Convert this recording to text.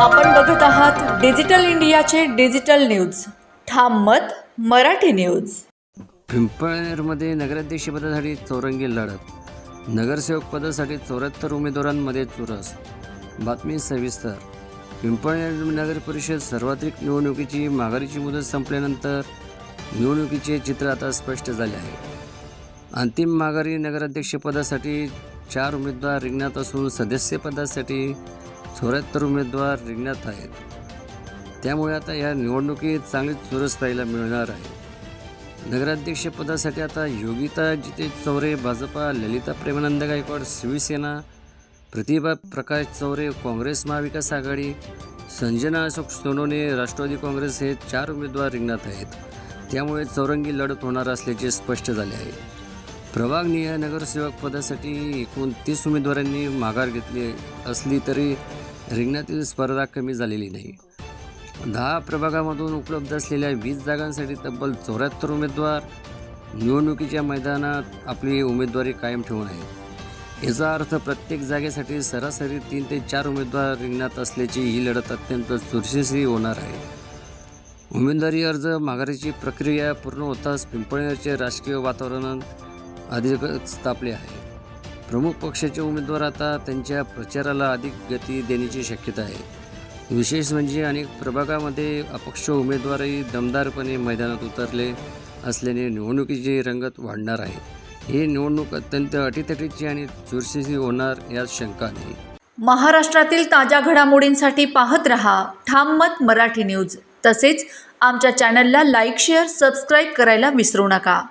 आपण बघत आहात डिजिटल इंडियाचे डिजिटल न्यूज. ठाम मत मराठी न्यूज. पिंपळनेरमध्ये नगराध्यक्षपदासाठी चौरंगी लढत. नगरसेवक पदासाठी चौऱ्याहत्तर उमेदवारांमध्ये चुरस. बातमी सविस्तर. पिंपळनेर नगर परिषद सर्वाधिक निवडणुकीची माघारीची मुदत संपल्यानंतर निवडणुकीचे चित्र आता स्पष्ट झाले आहे. अंतिम माघारी नगराध्यक्षपदासाठी चार उमेदवार रिंगणात असून सदस्यपदासाठी चौऱ्याहत्तर उमेदवार रिंगणात आहेत. त्यामुळे आता या निवडणुकीत चांगली चुरस पाहायला मिळणार आहे. नगराध्यक्षपदासाठी आता योगिता जिते चौरे भाजपा ललिता प्रेमानंद गायकवाड शिवसेना प्रतिभा प्रकाश चौरे काँग्रेस महाविकास आघाडी संजना अशोक सोनोने राष्ट्रवादी काँग्रेस हे चार उमेदवार रिंगणात आहेत. त्यामुळे चौरंगी लढत होणार असल्याचे स्पष्ट झाले आहे. प्रभागनीय नगरसेवक पदासाठी एकूण तीस उमेदवारांनी माघार घेतली असली तरी रिंगणातील स्पर्धा कमी झालेली नाही. दहा प्रभागामधून उपलब्ध असलेल्या वीस जागांसाठी तब्बल चौऱ्याहत्तर उमेदवार निवडणुकीच्या मैदानात आपली उमेदवारी कायम ठेवून आहेत. याचा अर्थ प्रत्येक जागेसाठी सरासरी तीन ते चार उमेदवार रिंगणात असल्याची ही लढत अत्यंत चुरशीशी होणार आहे. उमेदवारी अर्ज माघारीची प्रक्रिया पूर्ण होताच पिंपळनेरचे राजकीय वातावरण अधिक स्थापले आहे. प्रमुख पक्षाचे उमेदवार आता त्यांच्या प्रचाराला अधिक गती देण्याची शक्यता आहे. विशेष म्हणजे अनेक प्रभागामध्ये अपक्ष उमेदवारही दमदारपणे मैदानात उतरले असल्याने निवडणुकीची रंगत वाढणार आहे. ही निवडणूक अत्यंत अटीतटीची आणि चुरशीची होणार यात शंका नाही. महाराष्ट्रातील ताज्या घडामोडींसाठी पाहत रहा ठाम मत मराठी न्यूज. तसेच आमच्या चॅनलला लाईक शेअर सबस्क्राईब करायला विसरू नका.